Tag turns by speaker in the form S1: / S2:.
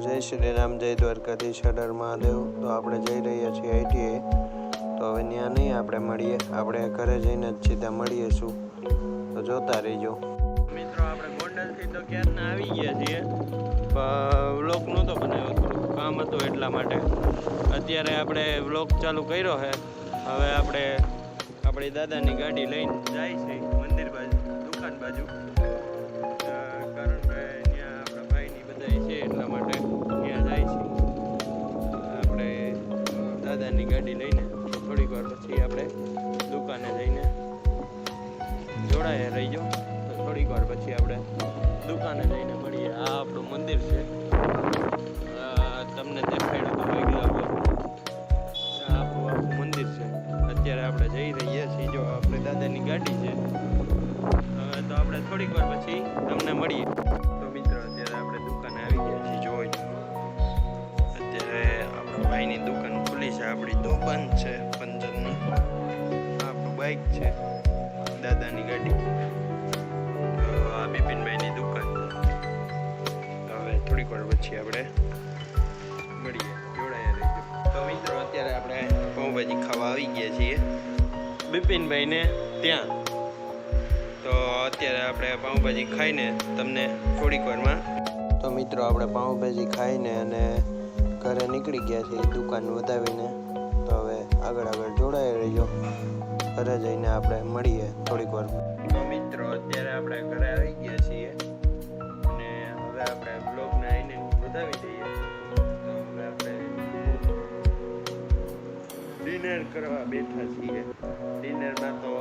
S1: શ્રી રામ જય દ્વારકાધીશ, હર મહાદેવ. તો આપણે જઈ રહ્યા છીએ આઈટીએ. તો હવે ત્યાં નહીં આપણે મળીએ. આપણે ઘરે જઈને જ સીધા મળીએ છું તો જોતા રહીજો. મિત્રો, આપણે ગોંડલથી તો ક્યારના આવી ગયા છીએ. વ્લોગ નહોતો બનાવ્યો. થોડું કામ હતું એટલા માટે. અત્યારે આપણે વ્લોગ ચાલુ કર્યો છે. હવે આપણે આપણી દાદાની ગાડી લઈને જાય છે મંદિર બાજુ, દુકાન બાજુ. દાદાની ગાડી લઈને થોડીક વાર પછી આપણે દુકાને જઈને જોડાયા રહીજો. તો થોડીક વાર પછી આપણે દુકાને જઈને મળીએ. આ આપણું મંદિર છે. તમને દેખાડ્યું તો ગયા આપણું આખું મંદિર છે. અત્યારે આપણે જઈ રહ્યા છીએ. જો આપણે દાદાની ગાડી છે. તો આપણે થોડીક વાર પછી તમને મળીએ. આપણી તો છે પંજરની આપણું બાઇક છે, દાદાની ગાડી. આ બિપિનભાઈની દુકાન. હવે થોડીક વાર પછી આપણે મળીએ. જોડાયા તો મિત્રો, અત્યારે આપણે પાઉંભાજી ખાવા આવી ગયા છીએ. બિપિનભાઈને ત્યાં. તો અત્યારે આપણે પાઉંભાજી ખાઈને તમને થોડીક વારમાં તો મિત્રો, આપણે પાઉંભાજી ખાઈને અને ઘરે નીકળી ગયા છીએ દુકાન વધાવીને. હવે આગળ આગળ જોડાઈ રહીજો. ઘરે જઈને આપણે મળીએ થોડીક વાર. મિત્રો, અત્યારે આપણે ઘરે આવી ગયા છીએ. અને હવે આપણે બ્લોગને આવીને બતાવી દઈએ. આપણે ડિનર કરવા બેઠા છીએ. ડિનરમાં તો